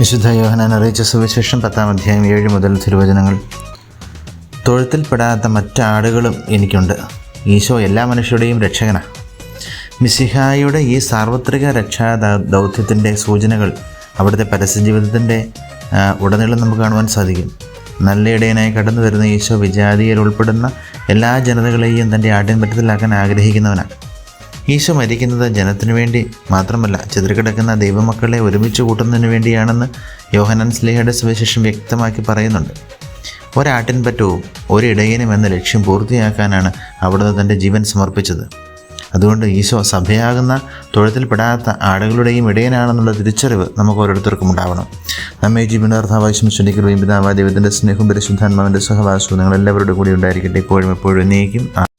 വിശുദ്ധ യോഹനാൻ അറിയിച്ച സുവിശേഷം പത്താം അധ്യായം ഏഴ് മുതൽ തിരുവചനങ്ങൾ. തൊഴുത്തിൽപ്പെടാത്ത മറ്റാടുകളും എനിക്കുണ്ട്. ഈശോ എല്ലാ മനുഷ്യരുടെയും രക്ഷകനാണ് മിസിഹായുടെ ഈ സാർവത്രിക രക്ഷാ ദൗത്യത്തിന്റെ സൂചനകൾ അവിടുത്തെ പരസ്യജീവിതത്തിന്റെ ജീവിതത്തിന്റെ ഉടനീളം നമുക്ക് കാണുവാൻ സാധിക്കും. നല്ല ഇടയനായി കടന്നു വരുന്ന ഈശോ വിജാതിയിൽ ഉൾപ്പെടുന്ന എല്ലാ ജനതകളെയും തന്റെ ആഡംബരത്തിലാക്കാൻ ആഗ്രഹിക്കുന്നവനാണ് ഈശോ മരിക്കുന്നത് ജനത്തിനു വേണ്ടി മാത്രമല്ല ചിതറിക്കിടക്കുന്ന ദൈവമക്കളെ ഒരുമിച്ച് കൂട്ടുന്നതിന് വേണ്ടിയാണെന്ന് യോഹനൻ സ്ലേഹയുടെ സുവിശേഷം വ്യക്തമാക്കി പറയുന്നുണ്ട്. ഒരാട്ടിൻപറ്റവും ഒരിടയനും എന്ന ലക്ഷ്യം പൂർത്തിയാക്കാനാണ് അവിടുന്ന് തന്റെ ജീവൻ സമർപ്പിച്ചത്. അതുകൊണ്ട് ഈശോ സഭയാകുന്ന തൊഴുത്തിൽപ്പെടാത്ത ആടുകളുടെയും ഇടയനാണെന്നുള്ള തിരിച്ചറിവ് നമുക്ക് ഓരോരുത്തർക്കും ഉണ്ടാവണം. നമ്മെ ജീവനാർത്ഥാവശ്യം ശ്രദ്ധിക്കുകയും പിതാവാ ദൈവത്തിന്റെ സ്നേഹവും പരിശുദ്ധാത്മാവിന്റെ സഹവാസവും നിങ്ങൾ എല്ലാവരുടെ കൂടി ഉണ്ടായിരിക്കട്ടെ. ഇപ്പോഴും എപ്പോഴും എന്നേക്കും.